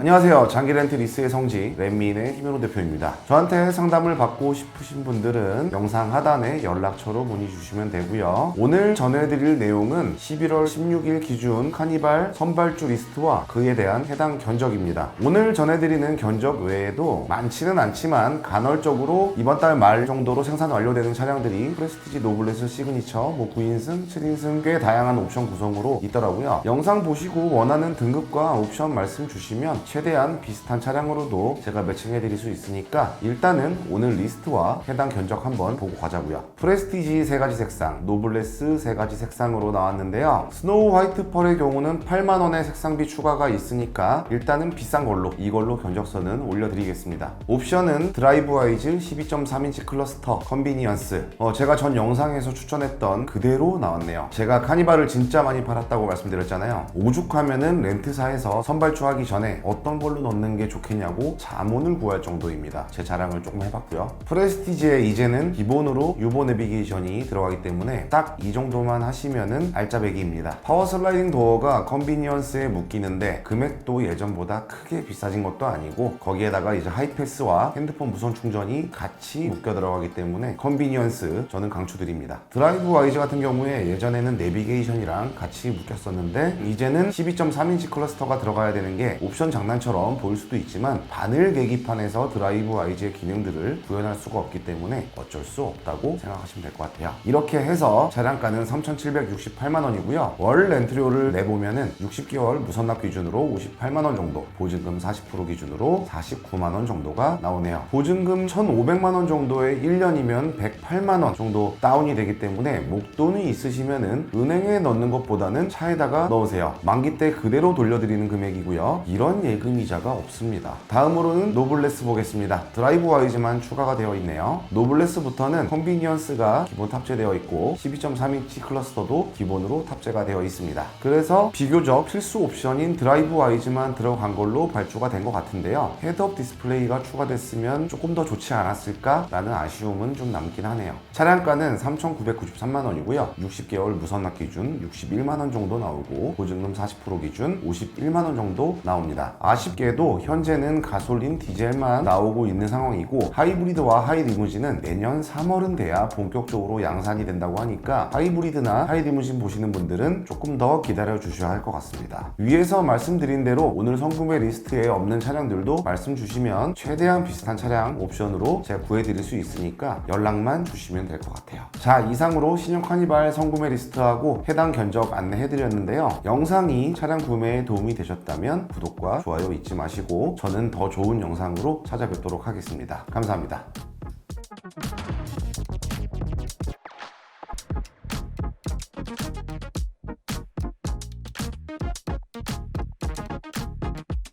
안녕하세요. 장기 렌트 리스의 성지 랜민의 김현호 대표입니다. 저한테 상담을 받고 싶으신 분들은 영상 하단에 연락처로 문의 주시면 되고요. 오늘 전해드릴 내용은 11월 16일 기준 카니발 선발주 리스트와 그에 대한 해당 견적입니다. 오늘 전해드리는 견적 외에도 많지는 않지만 간헐적으로 이번 달 말 정도로 생산 완료되는 차량들이 프레스티지 노블레스 시그니처, 뭐 9인승, 7인승 꽤 다양한 옵션 구성으로 있더라고요. 영상 보시고 원하는 등급과 옵션 말씀 주시면 최대한 비슷한 차량으로도 제가 매칭해 드릴 수 있으니까 일단은 오늘 리스트와 해당 견적 한번 보고 가자고요. 프레스티지 세 가지 색상, 노블레스 세 가지 색상으로 나왔는데요. 스노우 화이트 펄의 경우는 8만 원의 색상비 추가가 있으니까 일단은 비싼 걸로 이걸로 견적서는 올려드리겠습니다. 옵션은 드라이브 와이즈 12.3인치 클러스터 컨비니언스 어, 제가 전 영상에서 추천했던 그대로 나왔네요. 제가 카니발을 진짜 많이 팔았다고 말씀드렸잖아요. 오죽하면은 렌트사에서 선발주하기 전에 어떤 걸로 넣는 게 좋겠냐고 자문을 구할 정도입니다. 제 자랑을 조금 해봤고요. 프레스티지에 이제는 기본으로 유보 내비게이션이 들어가기 때문에 딱 이 정도만 하시면은 알짜배기입니다. 파워 슬라이딩 도어가 컨비니언스에 묶이는데 금액도 예전보다 크게 비싸진 것도 아니고 거기에다가 이제 하이패스와 핸드폰 무선 충전이 같이 묶여 들어가기 때문에 컨비니언스 저는 강추드립니다. 드라이브 와이즈 같은 경우에 예전에는 내비게이션이랑 같이 묶였었는데 이제는 12.3인치 클러스터가 들어가야 되는 게 옵션 장 난처럼 보일 수도 있지만 바늘 계기판에서 드라이브 와이즈의 기능들을 구현할 수가 없기 때문에 어쩔 수 없다고 생각하시면 될 것 같아요. 이렇게 해서 차량가는 3,768만 원이고요. 월 렌트료를 내보면은 60개월 무선납 기준으로 58만 원 정도, 보증금 40% 기준으로 49만 원 정도가 나오네요. 보증금 1,500만 원 정도의 1년이면 108만 원 정도 다운이 되기 때문에 목돈이 있으시면은 은행에 넣는 것보다는 차에다가 넣으세요. 만기 때 그대로 돌려드리는 금액이고요. 이런 예금 이자가 없습니다. 다음으로는 노블레스 보겠습니다. 드라이브 와이즈만 추가가 되어 있네요. 노블레스부터는 컨비니언스가 기본 탑재되어 있고 12.3인치 클러스터도 기본으로 탑재가 되어 있습니다. 그래서 비교적 필수 옵션인 드라이브 와이즈만 들어간 걸로 발주가 된 것 같은데요. 헤드업 디스플레이가 추가됐으면 조금 더 좋지 않았을까라는 아쉬움은 좀 남긴 하네요. 차량가는 3,993만 원이고요. 60개월 무선납 기준 61만 원 정도 나오고 보증금 40% 기준 51만 원 정도 나옵니다. 아쉽게도 현재는 가솔린 디젤만 나오고 있는 상황이고 하이브리드와 하이리무진은 내년 3월은 돼야 본격적으로 양산이 된다고 하니까 하이브리드나 하이리무진 보시는 분들은 조금 더 기다려 주셔야 할 것 같습니다. 위에서 말씀드린 대로 오늘 성구매 리스트에 없는 차량들도 말씀 주시면 최대한 비슷한 차량 옵션으로 제가 구해드릴 수 있으니까 연락만 주시면 될 것 같아요. 자 이상으로 신형 카니발 성구매 리스트하고 해당 견적 안내해드렸는데요. 영상이 차량 구매에 도움이 되셨다면 구독과 좋아요 잊지 마시고 저는 더 좋은 영상으로 찾아뵙도록 하겠습니다. 감사합니다.